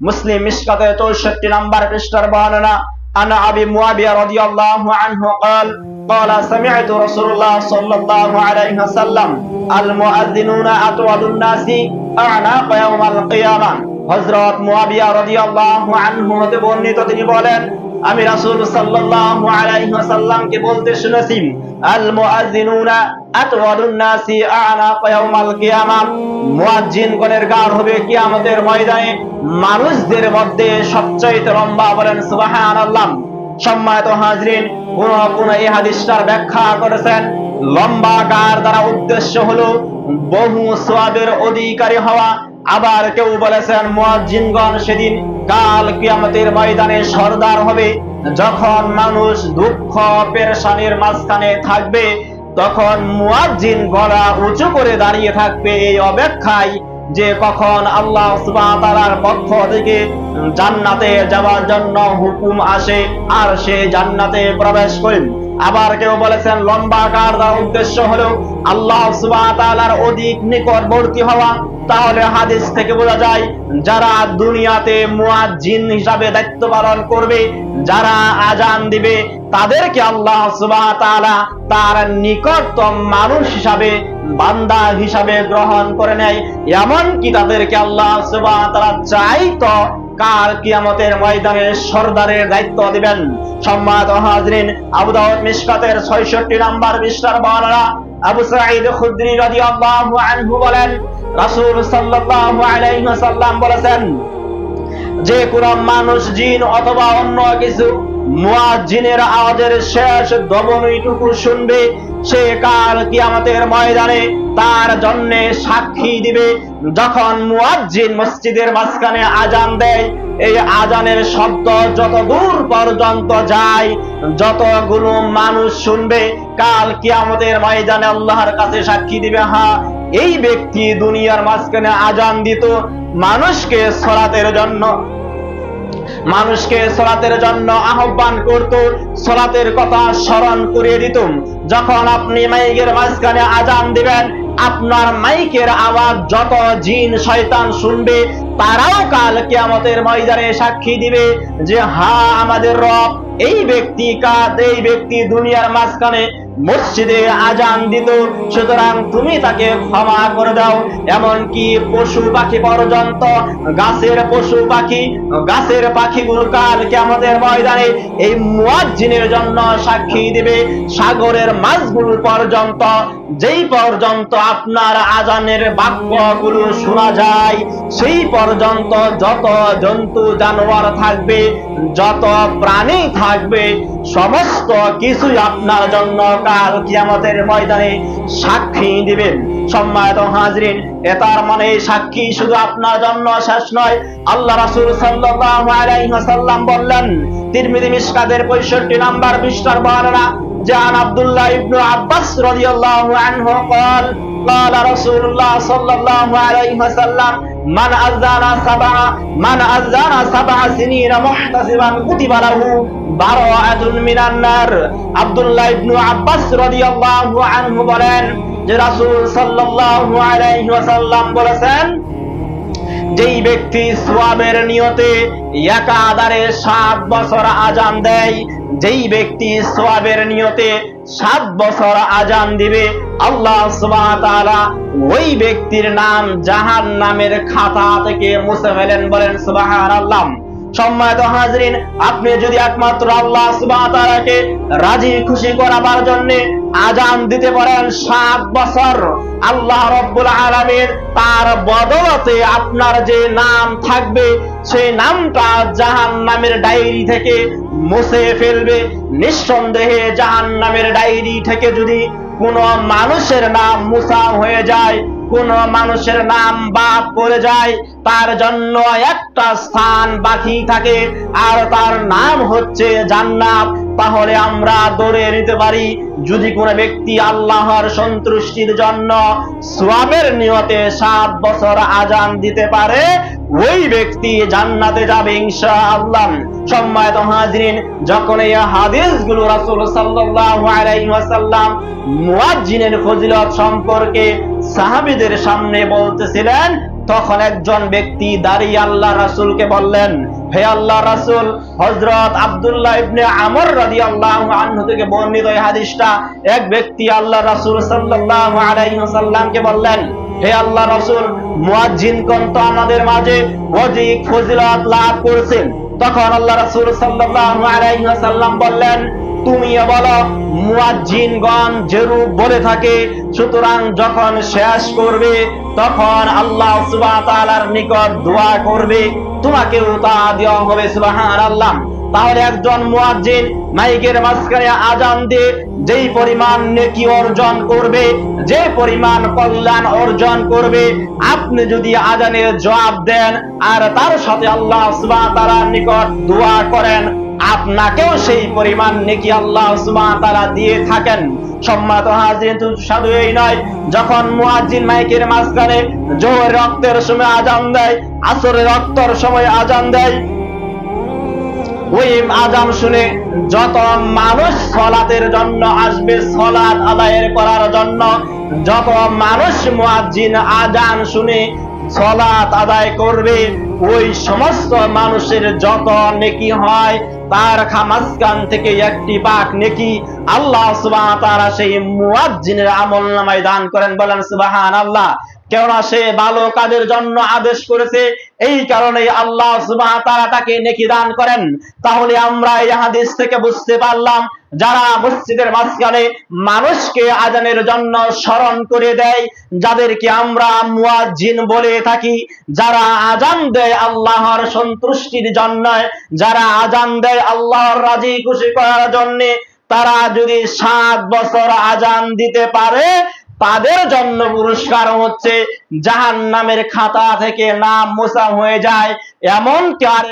মুসলিম মিশকাতে চৌষট্টি নাম্বার পৃষ্ঠার বর্ণনা عن أبي معاوية رضي الله عنه قال قال سمعت رسول الله صلى الله عليه وسلم المؤذنون أطول الناس أعناق يوم القيامة হযরত মুয়াবিয়া রাদিয়াল্লাহু আনহু হতে বর্ণিত তিনি বলেন আমি রাসূল সাল্লাল্লাহু আলাইহি ওয়াসাল্লামকে বলতে শুনেছি আল আতওয়ালুন নাসি কিয়ামাহ। গাড় হবে কিয়ামতের ময়দানে। মানুষদের মধ্যে সবচাইতে লম্বা বলেন সুবহানাল্লাহ। সম্মানিত হাজরিন, কোন কোন এই হাদিসটার ব্যাখ্যা করেছেন। লম্বা গার দ্বারা উদ্দেশ্য হলো, বহু সোয়াবের অধিকারী হওয়া আবার কেউ বলেছেন, মুয়াজ্জিনগণ সেদিন কাল কিয়ামতের ময়দানে সর্দার হবে। যখন মানুষ দুঃখ, পেরেশানির মাঝখানে থাকবে, তখন মুয়াজ্জিন গলা উঁচু করে দাঁড়িয়ে থাকবে এই অপেক্ষায়। যে কখন আল্লাহ তাআলার পক্ষ থেকে জান্নাতে যাওয়ার জন্য হুকুম আসে, আর সে জান্নাতে প্রবেশ করেন আবার কেউ বলেছেন, লম্বা কার দ্বারা উদ্দেশ্য হলো আল্লাহ সুবহানাহু অধিক নিকটবর্তী হওয়া। তাহলে হাদিস থেকে বোঝা যায়, যারা দুনিয়াতে মুয়াজ্জিন হিসাবে দায়িত্ব পালন করবে, যারা আজান দিবে, তাদেরকে আল্লাহ তাআলা তার নিকটতম মানুষ হিসাবে বান্দা হিসাবে গ্রহণ করে নেয়। এমন কি তাদেরকে আল্লাহ ওয়া তাআলা চাইতো কাল কিয়ামতের ময়দানে সর্দারের দায়িত্ব দিবেন। সম্মানিত হাজরিন, আবু দাউদ মিশকাতের 66 নাম্বার পৃষ্ঠার বর্ণনা আবু সাঈদ খুদরি রাদিয়াল্লাহু আনহু বলেন, রাসূল সাল্লাল্লাহু আলাইহি ওয়াসাল্লাম বলেছেন, যে কোন মানুষ জিন অথবা অন্য কিছু মুয়াজ্জিনের আওয়াজের শেষ দবনইটুকু শুনবে সে কাল কিয়ামতের ময়দানে তার জন্য সাক্ষী দিবে। যখন মুয়াজ্জিন মসজিদের মাঝখানে আজান দেয়, এই আজানের শব্দ যত দূর পর্যন্ত যায়, যতগুলো মানুষ শুনবে, কাল কিয়ামতের ময়দানে আল্লাহর কাছে সাক্ষী দিবে হ্যাঁ এই ব্যক্তি দুনিয়ার মাঝখানে আজান দিত। মানুষকে সরাতের জন্য মানুষকে সলাতের জন্য আহ্বান করত, সলাতের কথা স্মরণ করিয়ে দিত যখন আপনি মাইকের মাঝখানে আজান দিবেন, আপনার মাইকের আওয়াজ যত জিন শয়তান শুনবে, তারাও কাল কিয়ামতের ময়দানে সাক্ষী দিবে যে, হা, আমাদের রব, এই ব্যক্তি কাদ এই ব্যক্তি দুনিয়ার মাঝখানে মসজিদে আজান দিত, সুতরাং তুমি তাকে ক্ষমা করে দাও। এমনকি পশু পাখি পর্যন্ত, গাছের পশু পাখি, গাছের পাখিগুলো কাল আমাদের ময়দানে এই মুয়াজ্জিনের জন্য সাক্ষী দিবে। সাগরের মাছগুলো পর্যন্ত, যেই পর্যন্ত আপনার আজানের বাক্যগুলো শোনা যায়, সেই পর্যন্ত যত জন্তু জানোয়ার থাকবে, যত প্রাণী থাকবে সমস্ত কিছুই আপনার জন্য কাল কিয়ামতের ময়দানে সাক্ষী দিবেন সম্মানিত হাজরিন এ তার মানে এই সাক্ষী শুধু আপনার জন্য শেষ নয় আল্লাহ রাসূল সাল্লাল্লাহু আলাইহি ওয়াসাল্লাম বললেন তিরমিজি মিশকাতের 65 নাম্বার পৃষ্ঠার বর্ণনা যে আন আব্দুল্লাহ ইবনে আব্বাস রাদিয়াল্লাহু আনহু قال قال رسول الله صلى الله عليه وسلم যে যেই ব্যক্তি সোয়াবের নিয়তে একাধারে সাত বছর আজান দেয় যেই ব্যক্তি সোয়াবের নিয়তে সাত বছর আজান দিবে, আল্লাহ ওই ব্যক্তির নাম জাহান নামের খাতা থেকে মুছে ফেলেন, বলেন সুবহানাল্লাহ। সম্মানিত হাজরিন, আপনি যদি একমাত্র আল্লাহ সুবহানাহু রাজি খুশি করাবার জন্য আজান দিতে পারেন সাত বছর, আল্লাহ রব্বুল আলামিন তার বদলতে আপনার যে নাম থাকবে, সেই নামটা জাহান নামের ডায়েরি থেকে মুছে ফেলবে। নিঃসন্দেহে জাহান নামের ডায়েরি থেকে যদি কোন মানুষের নাম মুসা হয়ে যায়, কোন মানুষের নাম বাদ পড়ে যায়, তার জন্য একটা স্থান বাকি থাকে। আর তার নাম হচ্ছে জান্নাত। তাহলে আমরা দৌড়ে নিতে পারি, যদি কোনো ব্যক্তি আল্লাহর সন্তুষ্টির জন্য সোয়াবের নিয়তে সাত বছর আজান দিতে পারে ওই ব্যক্তি জান্নাতে যাবে, ইনশাআল্লাহ। সম্মানিত হাজরিন, যখন এই হাদিসগুলো রাসূল সাল্লাল্লাহু আলাইহি ওয়াসাল্লাম মুয়াজ্জিনের ফজিলত সম্পর্কে সাহাবীদের সামনে বলতেছিলেন, তখন একজন ব্যক্তি দাঁড়িয়ে আল্লাহ রাসূলকে বললেন, হে আল্লাহ রাসূল, হযরত আব্দুল্লাহ ইবনে আমর রাদিয়াল্লাহু আনহু থেকে বর্ণিত এই হাদিসটা। এক ব্যক্তি আল্লাহ রাসূল সাল্লাল্লাহু আলাইহি ওয়াসাল্লামকে বললেন হে আল্লাহ রাসূল, মুয়াজ্জিন কোন তো আমাদের মাঝে অধিক ফজিলত লাভ করেছেন। তখন আল্লাহ রাসূল সাল্লাল্লাহু আলাইহি ওয়াসাল্লাম বললেন তুমি বলো, মুয়াজ্জিনগণ যেরূপ বলে থাকে, সুতরাং যখন শেষ করবে, তখন আল্লাহ সুবহানাহু ওয়া তাআলার নিকট দোয়া করবে। তোমাকেও তা দেওয়া হবে, সুবহানাল্লাহ। তাহলে একজন মুয়াজ্জিন মাইকের মাঝখানে আজান দিয়ে যেই পরিমাণ নেকি অর্জন করবে, যে পরিমাণ কল্যাণ অর্জন করবে, আপনি যদি আজানের জবাব দেন আর তার সাথে আল্লাহ ওয়া নিকট দোয়া করেন, আপনাকেও সেই পরিমাণ নেকি আল্লাহ ওয়া দিয়ে থাকেন। সম্মানিত হাজিরিন সাধু এই নয়, যখন মুয়াজ্জিন মাইকের মাঝখানে জোহর রক্তের সময় আজান দেয়, আসরের রক্তর সময় আজান দেয় ওই আজান শুনে, যত মানুষ সলাতের জন্য আসবে সলাত আদায়ের করার জন্য, যত মানুষ মুয়াজ্জিন আজান শুনে সলাত আদায় করবে, ওই সমস্ত মানুষের যত নেকি হয়, তার খামাজকান থেকে একটি পাক নেকি আল্লাহ ওয়া তাআলা সেই মুয়াজ্জিনের আমল নামায় দান করেন, বলেন সুবহানাল্লাহ। কেননা সে ভালো কাজের জন্য আদেশ করেছে, এই কারণে আল্লাহ ওয়া তাআলা তাকে নেকি দান করেন। তাহলে আমরা এই হাদিস থেকে বুঝতে পারলাম, যারা মসজিদের মাঝখানে মানুষকে আজানের জন্য স্মরণ করে দেয়, যাদেরকে আমরা মুয়াজ্জিন বলে থাকি, যারা আজান দেয় আল্লাহর সন্তুষ্টির জন্য, যারা আজান দেয় আল্লাহর রাজি খুশি করার জন্য তারা যদি সাত বছর আজান দিতে পারে, তাদের জন্য পুরস্কার হচ্ছে জাহান নামের খাতা থেকে নাম মোসা হয়ে যায়। এমন আর